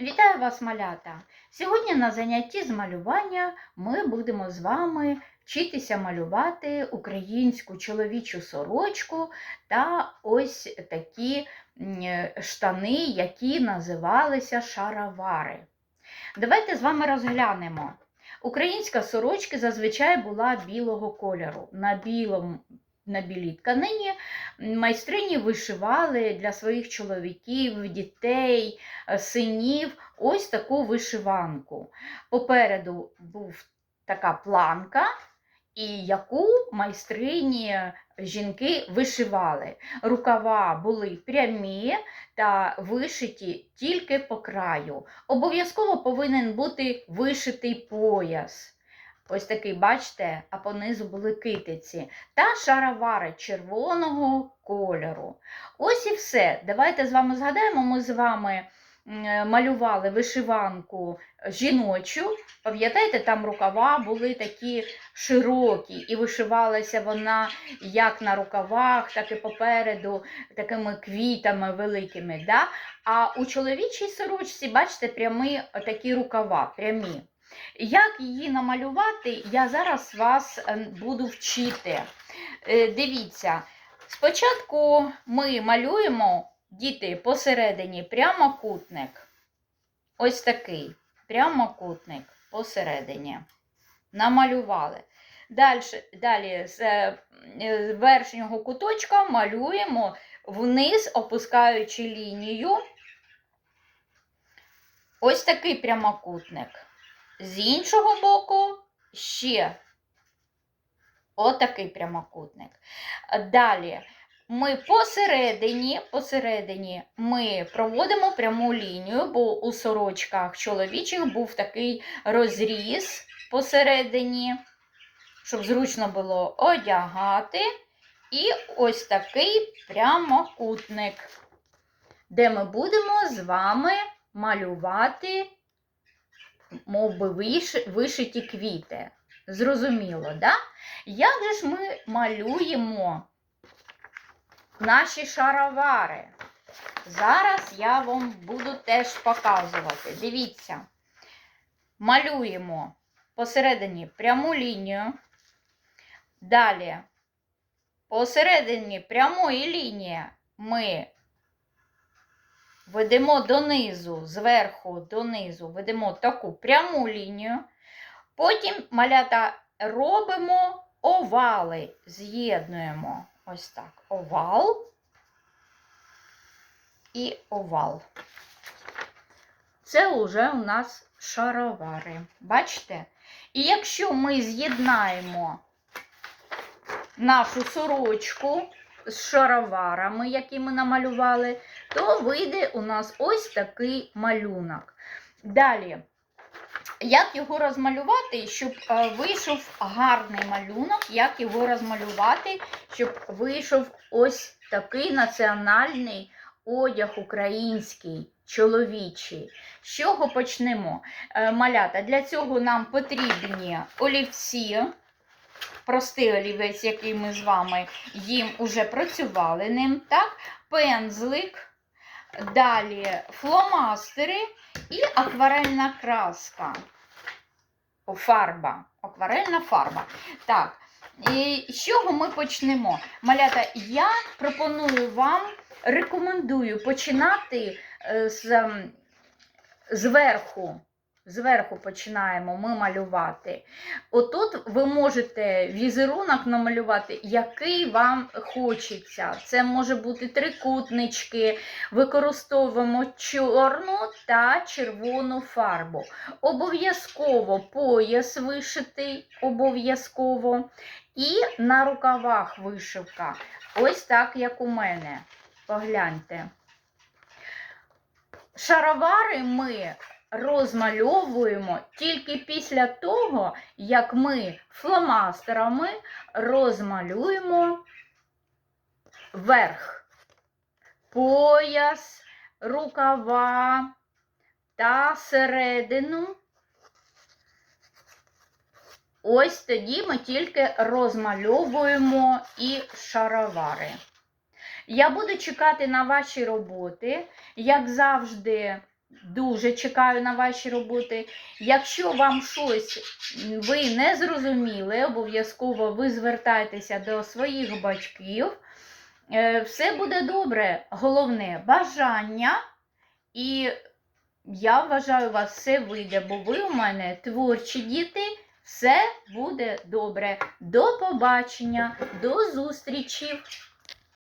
Вітаю вас, малята! Сьогодні на занятті з малювання ми будемо з вами вчитися малювати українську чоловічу сорочку та ось такі штани, які називалися шаровари. Давайте з вами розглянемо. Українська сорочка зазвичай була білого кольору. На білому на білій тканині майстрині вишивали для своїх чоловіків, дітей, е, синів ось таку вишиванку. Попереду був така планка, і яку майстрині жінки вишивали. Рукава були прямі та вишиті тільки по краю. Обов'язково повинен бути вишитий пояс. Ось такий, бачите, а понизу були китиці та шаровари червоного кольору. Ось і все. Давайте з вами згадаємо, ми з вами малювали вишиванку жіночу. Пам'ятаєте, там рукава були такі широкі, і вишивалася вона як на рукавах, так і попереду, такими квітами великими. Да? А у чоловічій сорочці, бачите, прямі такі рукава, прямі. Як її намалювати, я зараз вас е, буду вчити. Е, Дивіться, спочатку ми малюємо діти посередині прямокутник. Ось такий прямокутник посередині. Намалювали. Далі, далі з е, е, верхнього куточка малюємо вниз, опускаючи лінію. Ось такий прямокутник. З іншого боку ще отакий прямокутник. Далі ми посередині, посередині ми проводимо пряму лінію, бо у сорочках чоловічих був такий розріз посередині, щоб зручно було одягати. І ось такий прямокутник, де ми будемо з вами малювати мов би, виш- вишиті квіти. Зрозуміло, да? Як же ж ми малюємо наші шаровари? Зараз я вам буду теж показувати. Дивіться, малюємо посередині пряму лінію. Далі, посередині прямої лінії ми ведемо донизу, зверху донизу, ведемо таку пряму лінію. Потім малята робимо овали, з'єднуємо ось так. Овал і овал. Це вже у нас шаровари. Бачите? І якщо ми з'єднаємо нашу сорочку з шароварами, які ми намалювали, то вийде у нас ось такий малюнок. Далі, як його розмалювати, щоб е, вийшов гарний малюнок, як його розмалювати, щоб вийшов ось такий національний одяг український, чоловічий. З чого почнемо? Е, Малята, для цього нам потрібні олівці. Простий олівець, який ми з вами їм уже працювали ним, так? пензлик, далі фломастери і акварельна краска. Фарба. Акварельна фарба. Так, і з чого ми почнемо? Малята, я пропоную вам, рекомендую починати е, з, ем, зверху. Зверху починаємо ми малювати. Отут ви можете візерунок намалювати, який вам хочеться. Це може бути трикутнички, використовуємо чорну та червону фарбу. Обов'язково пояс вишитий, обов'язково. І на рукавах вишивка. Ось так, як у мене. Погляньте. Шаровари ми розмальовуємо тільки після того, як ми фломастерами розмалюємо верх, пояс, рукава та середину. Ось тоді ми тільки розмальовуємо і шаровари. Я буду чекати на ваші роботи. Як завжди, дуже чекаю на ваші роботи. Якщо вам щось ви не зрозуміли, обов'язково ви звертайтеся до своїх батьків. Е, Все буде добре. Головне бажання. І я вважаю, у вас все вийде, бо ви у мене творчі діти. Все буде добре. До побачення, до зустрічі!